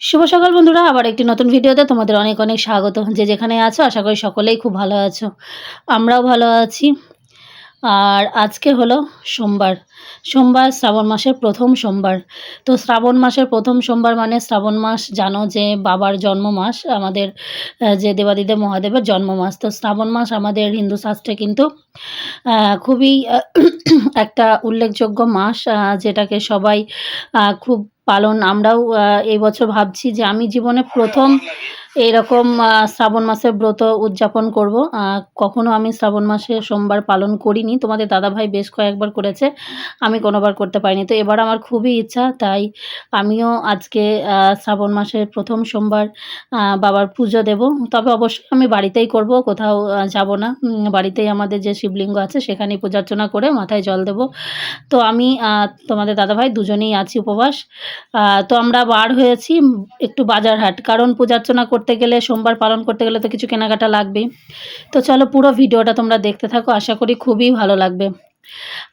শুভ সকাল বন্ধুরা, আবার একটি নতুন ভিডিওতে তোমাদের অনেক অনেক স্বাগত। যে যেখানে আছো, আশা করি সকলেই খুব ভালো আছো। আমরাও ভালো আছি। আর আজকে হলো সোমবার। সোমবার শ্রাবণ মাসের প্রথম সোমবার। তো শ্রাবণ মাসের প্রথম সোমবার মানে শ্রাবণ মাস, জানো যে বাবার জন্ম মাস আমাদের যে দেবাদিদেব মহাদেবের জন্ম মাস তো শ্রাবণ মাস আমাদের হিন্দু শাস্ত্রে কিন্তু খুবই একটা উল্লেখযোগ্য মাস যেটাকে সবাই খুব পালন আমরাও এবছর এই বছর ভাবছি যে আমি জীবনে প্রথম এইরকম শ্রাবণ মাসের ব্রত উদযাপন করব। কখনো আমি শ্রাবণ মাসে সোমবার পালন করিনি। তোমাদের দাদাভাই বেশ কয়েকবার করেছে, আমি কোনোবার করতে পারিনি। তো এবার আমার খুবই ইচ্ছা, তাই আমিও আজকে শ্রাবণ মাসের প্রথম সোমবার বাবার পুজো দেব। তবে অবশ্যই আমি বাড়িতেই করব, কোথাও যাব না। বাড়িতেই আমাদের যে শিবলিঙ্গ আছে, সেখানেই পূজার্চনা করে মাথায় জল দেব। তো আমি তোমাদের দাদাভাই দুজনেই আছি উপবাস। তো আমরা বার হয়েছি, একটু বাজার হাট কারণ পূজার্চনা করতে গেলে, সোমবার পালন করতে গেলে তো কিছু কেনাকাটা লাগবেই। তো চলো পুরো ভিডিওটা তোমরা দেখতে থাকো, আশা করি খুবই ভালো লাগবে।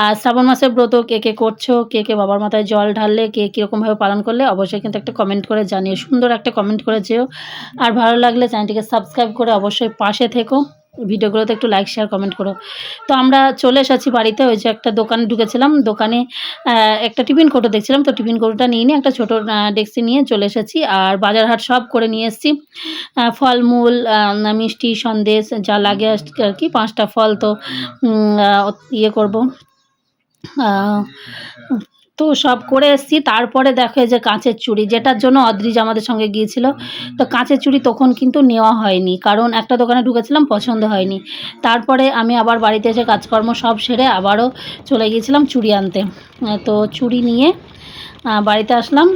আর শ্রাবণ মাসের ব্রত, কে কে করছ, কে কে বাবার মাথায় জল ঢাললে, কে কীরকমভাবে পালন করলে, অবশ্যই কিন্তু একটা কমেন্ট করে জানিয়ে সুন্দর একটা কমেন্ট করে যেও। আর ভালো লাগলে চ্যানেলটিকে সাবস্ক্রাইব করে অবশ্যই পাশে থেকো। ভিডিওগুলোতে একটু লাইক শেয়ার কমেন্ট করো। তো আমরা চলে এসেছি বাড়িতে, ওই যে একটা দোকানে ঢুকেছিলাম। দোকানে একটা টিফিন কৌটো দেখছিলাম। তো টিফিন কৌটোটা নিয়ে নিয়ে একটা ছোটো ডেক্সি নিয়ে চলে এসেছি। আর বাজার হাট সব করে নিয়ে এসেছি। ফলমূল মিষ্টি, সন্দেশ, যা লাগে আর কি পাঁচটা ফল তো ইয়ে করব। তো সব করে এসেছি। তারপরে দেখো যে কাঁচের চুড়ি, যেটার জন্য অদ্রিজ আমাদের সঙ্গে গিয়েছিল। তো কাঁচের চুড়ি তখন কিন্তু নেওয়া হয়নি, কারণ একটা দোকানে ঢুকেছিলাম, পছন্দ হয়নি। তারপরে আমি আবার বাড়িতে এসে কাজকর্ম সব সেরে আবারও চলে গিয়েছিলাম চুড়ি আনতে। তো চুড়ি নিয়ে বাড়িতে আসলাম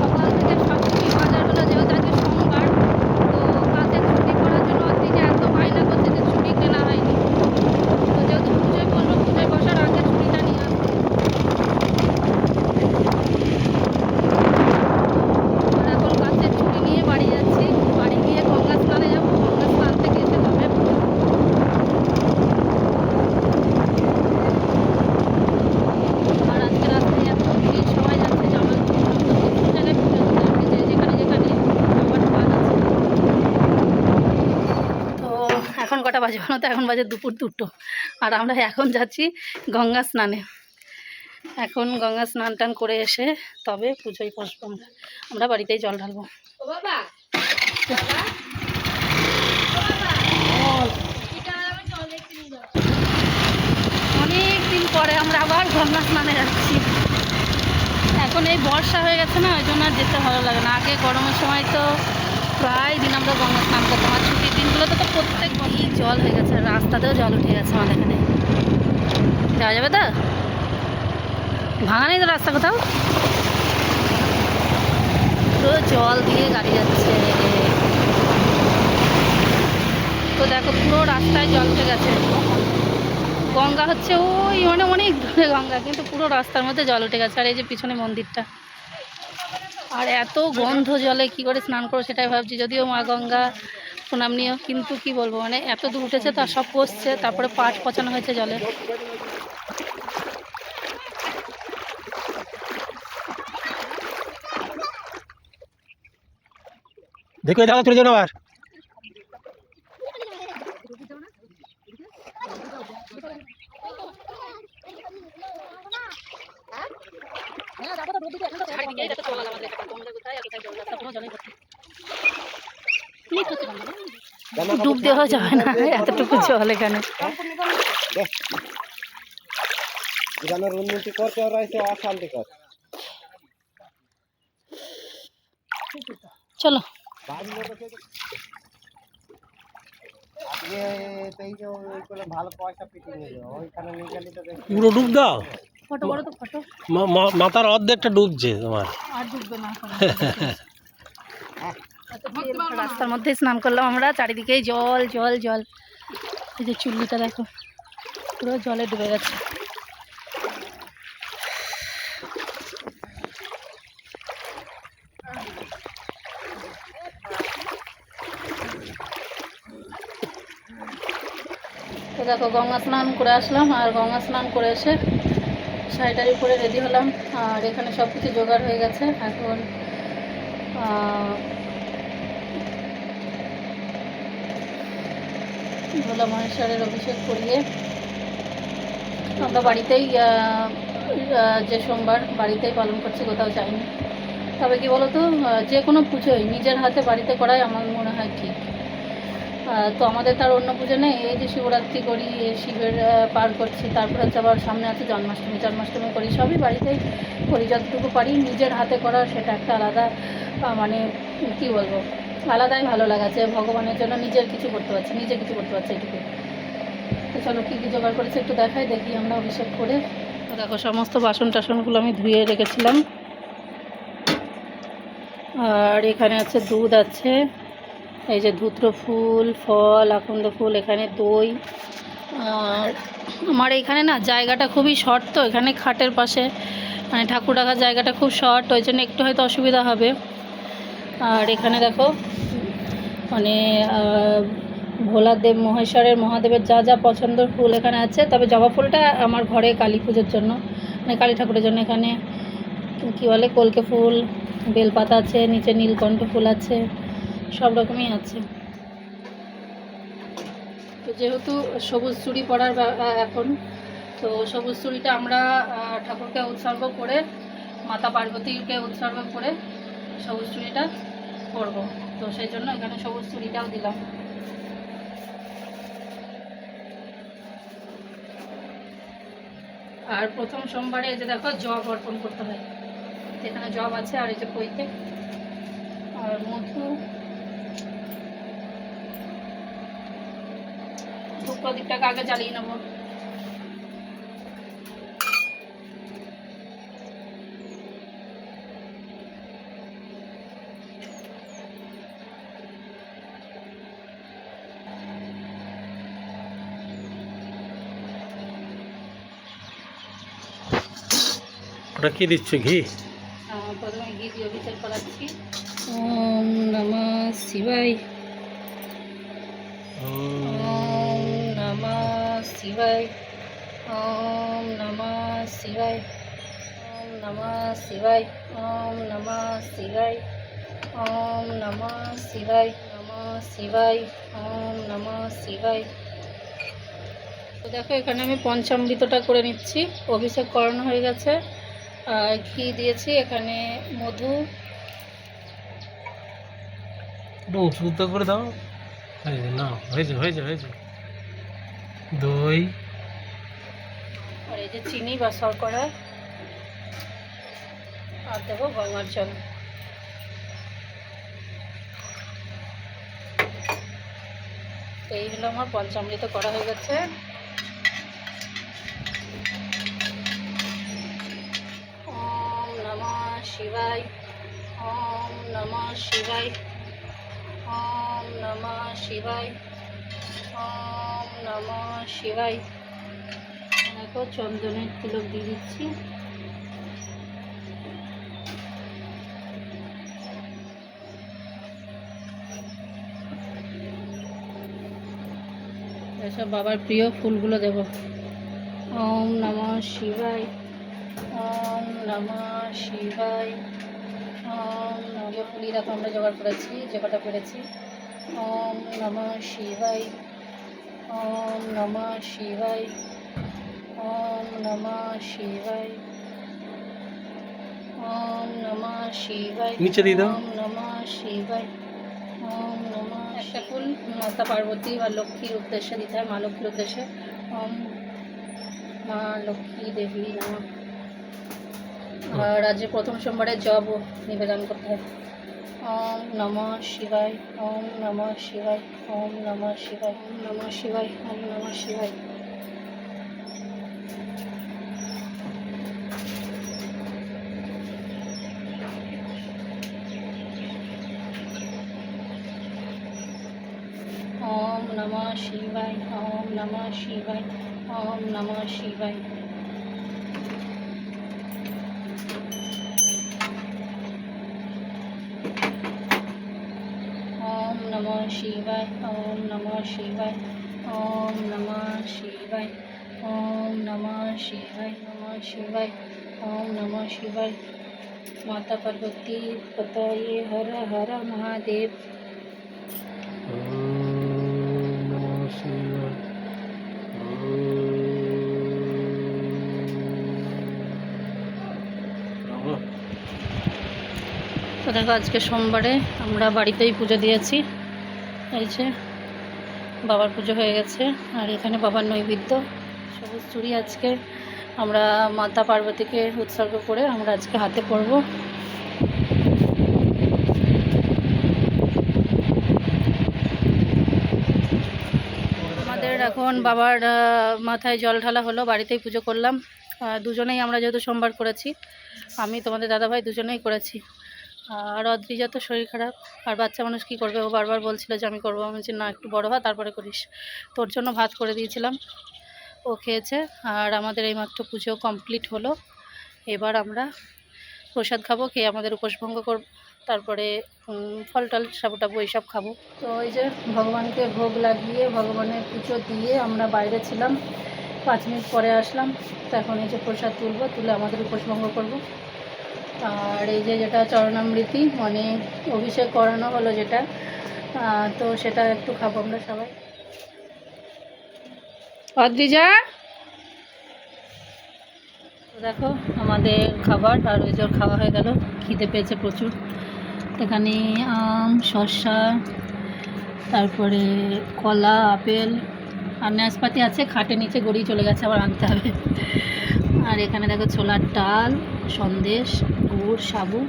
সকাল থেকে সবজি বাজার হলো যেহেতু আজকে সোমবার তো কাজের ছুটি করার জন্য অতি যে এত বায়না করছে যে ছুটি কেনা হয়নি তো যেহেতু পুজোয় বলল পুজোয় বসার আগে ছুটিটা নিয়ে আসব আর এখন কাছের ছুটি নিয়ে বাড়ি যাচ্ছি বাড়ি গিয়ে গঙ্গা স্নানে যাব গঙ্গা স্নান থেকে এসে তবে পুজো আর আজকে রাস্তায় এত ভিড় সবাই যাচ্ছে জামা সব জায়গায় পুজো দিতে আর কি, যে যেখানে যেখানে সবার দোকান আছে তো এখন কটা বাজে বলো তো এখন বাজে দুপুর দুটো। আর আমরা এখন যাচ্ছি গঙ্গা স্নানে। এখন গঙ্গা স্নান টান করে এসে তবে পুজোয় বসবো আমরা। আমরা বাড়িতেই জল ঢালবো। অনেক দিন পরে আমরা আবার গঙ্গা স্নানে যাচ্ছি। এখন এই বর্ষা হয়ে গেছে না ওই জন্য আর যেতে ভালো লাগে না। আগে গরমের সময় তো প্রায় দিন আমরা গঙ্গা স্নান করতাম। আর ছুটির তো প্রত্যেক জল হয়ে গেছে রাস্তাতেও জল উঠে গেছে আমাদের এখানে। যাওয়া যাবে তো? ভাঙা নেই তো রাস্তা কোথাও? পুরো জল দিয়ে গাড়ি যাচ্ছে। তো দেখো, পুরো রাস্তায় জল উঠে গেছে। গঙ্গা হচ্ছে ওই মানে অনেক দূরে গঙ্গা, কিন্তু পুরো রাস্তার মধ্যে জল উঠে গেছে, আর এই যে পিছনে মন্দিরটা। আর এত গন্ধ জলে কি করে স্নান করো সেটাই ভাবছি, যদিও মা গঙ্গা প্রণাম নিয়েও কিন্তু কি বলব মানে এত দূর উঠেছে তার সব পচছে তারপরে পাট পচানো হয়েছে জলে। দেখো চলে যাও না আবার। ডুব দেওয়া যাবে না এতটুকু জল এখানে। গ্রামের উন্নতি করতে রয়েছে অশান্তি কর। চলো। পুরো ডুব দাও? ফটো বড় তো ফটো। মা- মা- মাথার অর্ধেকটা ডুবছে তোমার। আর ডুববে না। রাস্তার মধ্যে স্নান করলাম আমরা চারিদিকেই জল জল জল। এই যে চুল্লিটা দেখো পুরো জলে ডুবে গেছে। তো দেখো গঙ্গা স্নান করে আসলাম আর গঙ্গা স্নান করে এসে শাড়ি টাড়ি পরে রেডি হলাম। আর এখানে সব কিছু জোগাড় হয়ে গেছে। এখন ভোলা মহেশ্বরের অভিষেক করিয়ে আমরা বাড়িতেই যে সোমবার বাড়িতেই পালন করছি, কোথাও যাইনি। তবে কি বলতো যে কোনো পুজোই নিজের হাতে বাড়িতে করাই আমার মনে হয় ঠিক। তো আমাদের তার অন্য পুজো নেই, এই যে শিবরাত্রি করি শিবের পার করছি, তারপর হচ্ছে আবার সামনে আছে জন্মাষ্টমী। জন্মাষ্টমী করি, সবই বাড়িতেই করি, যতটুকু পারি নিজের হাতে করা, সেটা একটা আলাদা মানে কি বলব? আলাদাই ভালো লাগাচ্ছে, ভগবানের জন্য নিজের কিছু করতে পারছি, নিজে কিছু করতে পারছি এটুকু। তো চলো, কী কী জোগাড় করেছে একটু দেখাই, দেখি আমরা অভিষেক করে। তো দেখো, সমস্ত বাসন টাসনগুলো আমি ধুয়ে রেখেছিলাম। আর এখানে আছে দুধ আছে, এই যে ধুত্র ফুল, ফল, আকন্দ ফুল, এখানে দই। আর আমার এখানে না জায়গাটা খুবই শর্ট, তো এখানে খাটের পাশে মানে ঠাকুর রাখার জায়গাটা খুব শর্ট, ওই জন্য একটু হয়তো অসুবিধা হবে। আর এখানে দেখো মানে আহ, ভোলাদেব মহেশ্বরের মহাদেবের যা যা পছন্দের ফুল এখানে আছে। তবে জবা ফুলটা আমার ঘরে কালী পুজোর জন্য মানে কালী ঠাকুরের জন্য এখানে কী বলে কলকে ফুল বেলপাতা আছে নিচে নীলকণ্ঠ ফুল আছে সব রকমই আছে। তো যেহেতু সবুজ চুড়ি পরার এখন তো সবুজ চুড়িটা আমরা ঠাকুরকে উৎসর্গ করে মাতা পার্বতীকে উৎসর্গ করে সবুজ চুড়িটা করব তো সেই জন্য এখানে সবুজ চুড়িটাও দিলাম। আর প্রথম সোমবারে এই যে দেখো জব অর্পণ করতে হয়। এখানে জব আছে আর এই যে পৈতে আর মধু। প্রদীপটাকে আগে জ্বালিয়ে নেব। ওটা কি দিচ্ছ ঘি? প্রথমে ঘি দিয়ে অভিষেক করাচ্ছি। ওম নমঃ শিবায়। ওম নমঃ শিবায়। ওম নমঃ শিবায়। ওম নমঃ শিবায়। ওম নমঃ শিবায়। ওম নমঃ শিবায়। নমঃ শিবায়। ওম নমঃ শিবায়। তো দেখো এখানে আমি পঞ্চামৃতটা করে নিচ্ছি। অভিষেক করানো হয়ে গেছে। ঘি দিয়েছি এখানে মধু। উঁচু করে দাও। না হয়েছে হয়েছে হয়েছে। দই। আর এই যে চিনি বা শর্করা। আর দেবো গঙ্গার জল। এই হলো আমার পঞ্চামৃত করা হয়ে গেছে। शिवाय ওম नमः শিবাই ওম नमः শিবাই ওম नमः শিবাই দেখো, চন্দনের তিলক দিয়ে দিচ্ছি। এসব বাবার প্রিয় ফুলগুলো দেব। ওম নমঃ শিবায়। ওম নমঃ শিবায় ওম নম ফুলি আমরা জোগাড় করেছি যে কটা পেরেছি। ওম নমঃ শিবায়। ওম নমঃ শিবায়। ওম নমঃ শিবায়। ওম নমঃ শিবায়। নিচে দিয়ে দাও। ওম নমঃ শিবায়। ওম নমঃ একটা ফুল। মাতা পার্বতী বা লক্ষ্মীর উদ্দেশ্যে দিতে হয় মা লক্ষ্মীর উদ্দেশ্যে। ওম মা লক্ষ্মী দেবী নমঃ। রাজ্যের প্রথম সোমবারে জব নিবেদন করতে হয়। ওম নম শিবায়, ওম নম শিবায়, ওম নম শিবায়, ওম নম শিবায়, ওম নম শিবায়। ওম নম শিবাই ওম নম শিবাই ওম নম शिवाय शिवाय ॐ नमः शिवाय ॐ नमः शिवाय ॐ नमः शिवाय नमः शिवाय ॐ नमः शिवाय माता पार्वती पतये हर हर महादेव তো দেখো আজকে সোমবারে আমরা বাড়িতেই পুজো দিয়েছি এই যে বাবার পুজো হয়ে গেছে, আর এখানে বাবার নৈবেদ্য, সবুজ চুড়ি আজকে। আমরা মাতা পার্বতীকে উৎসর্গ করে আমরা আজকে হাতে পরবো। আমাদের এখন বাবার মাথায় জল ঢালা হলো, বাড়িতেই পুজো করলাম। দুজনেই আমরা যেহেতু সোমবার করেছি, আমি তোমাদের দাদাভাই দুজনেই করেছি। আর অদ্রিজা তো শরীর খারাপ। আর বাচ্চা মানুষ কী করবে? ও বারবার বলছিল যে আমি করব। আমি বলছি, না, একটু বড় হওয়া তারপরে করিস। তোর জন্য ভাত করে দিয়েছিলাম। ও খেয়েছে। আর আমাদের এই মাত্র পুজো কমপ্লিট হলো। এবার আমরা প্রসাদ খাব, খেয়ে আমাদের উপোসভঙ্গ করব। তারপরে ফল টল সাবু টাবু এইসব খাব। তো ওই যে ভগবানকে ভোগ লাগিয়ে, ভগবানের পুজো দিয়ে আমরা বাইরে ছিলাম। পাঁচ মিনিট পরে আসলাম। তো এখন এই যে প্রসাদ তুলবো, তুলে আমাদের উপোসভঙ্গ করব। আর এই যে যেটা চরণামৃতি মানে অভিষেক করানো হলো যেটা তো সেটা একটু খাব আমরা সবাই। অদ্রিজা দেখো, আমাদের খাবার আর ওই ওর খাওয়া হয়ে গেল, খিদে পেয়েছে প্রচুর। এখানে আম, শসা, তারপরে কলা, আপেল আর নাশপাতি আছে খাটে নিচে গড়িয়ে চলে গেছে, আবার আনতে হবে। আর এখানে দেখো ছোলার ডাল, সন্দেশ গুড় সাবু